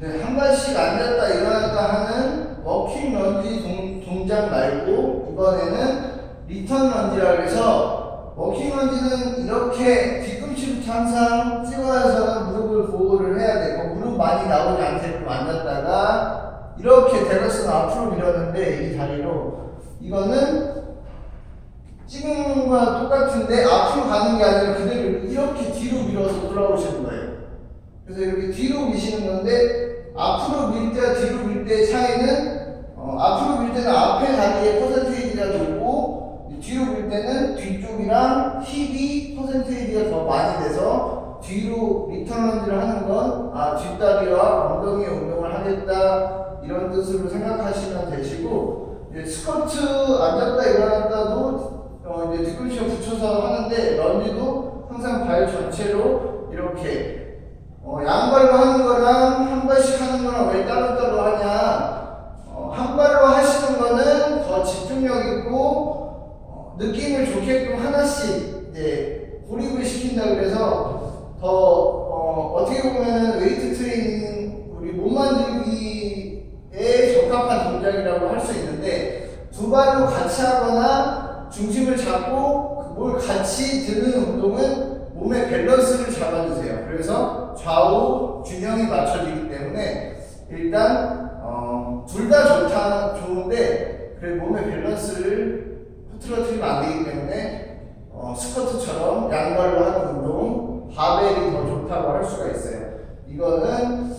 네, 한 번씩 앉았다 일어났다 하는 워킹 런지 동, 동작 말고 이번에는 리턴 런지라 해서 워킹 런지는 이렇게 뒤꿈치부터 항상 찍어서 무릎을 보호를 해야 되고 무릎 많이 나오지 않게끔 앉았다가 이렇게 대각선 앞으로 밀었는데 이 다리로 이거는 찍은 거랑 똑같은데 앞으로 가는 게 아니라 그대로 이렇게 뒤로 밀어서 돌아오시는 거예요. 그래서 이렇게 뒤로 미시는 건데 앞으로 밀 때와 뒤로 밀 때의 차이는 어, 앞으로 밀 때는 앞에 다리의 퍼센테이지가 좋고 뒤로 밀 때는 뒤쪽이랑 힙이 퍼센테이지가 더 많이 돼서 뒤로 리턴 런지를 하는 건 아, 뒷다리와 엉덩이 운동을 하겠다 이런 뜻으로 생각하시면 되시고 이제 스쿼트 앉았다 일어났다도 어, 이제 뒤꿈치에 붙여서 하는데 런지도 항상 발 전체로 이렇게 어, 양발로 하는 왜 따로따로 하냐? 어, 한 발로 하시는 거는 더 집중력 있고 어, 느낌을 좋게끔 하나씩 이제 고립을 시킨다 그래서 더 어, 어떻게 보면은 웨이트 트레이닝 우리 몸 만들기에 적합한 동작이라고 할 수 있는데 두 발로 같이 하거나 중심을 잡고 그뭘 같이 드는 운동은 몸의 밸런스를 잡아주세요. 그래서 좌우 균형이 맞춰지기 때문에 일단 어, 둘 다 좋다 좋은데 그래 몸의 밸런스를 흐트러뜨리면 안 되기 때문에 어, 스쿼트처럼 양발로 하는 운동 바벨이 더 좋다고 할 수가 있어요. 이거는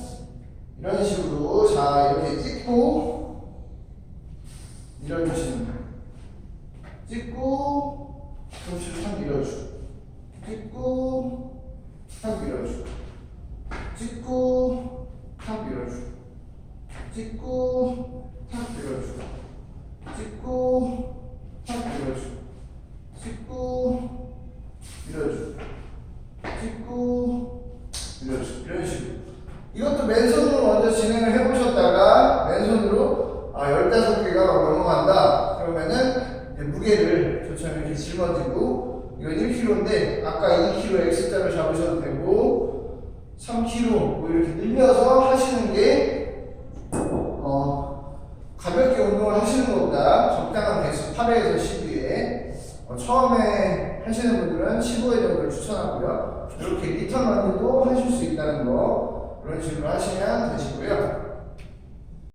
이런 식으로 자 이렇게 찍고 밀어주시는. 찍고 탁 밀어주고 19 밀어주고 19 밀어주고 19 밀어주고 이런 식으로. 이것도 맨손으로 먼저 진행을 해보셨다가 맨손으로 아 15개가 넘어간다. 그러면은 이제 무게를 조처럼 이렇게 짊어지고 이건 1kg인데 아까 2kg X자를 잡으셔도 되고 3kg 뭐 이렇게 늘려서 하시는 게 8회에서 12회 어, 처음에 하시는 분들은 15회 정도를 추천하고요. 이렇게 리턴 런닝도 하실 수 있다는 거 이런 식으로 하시면 되시고요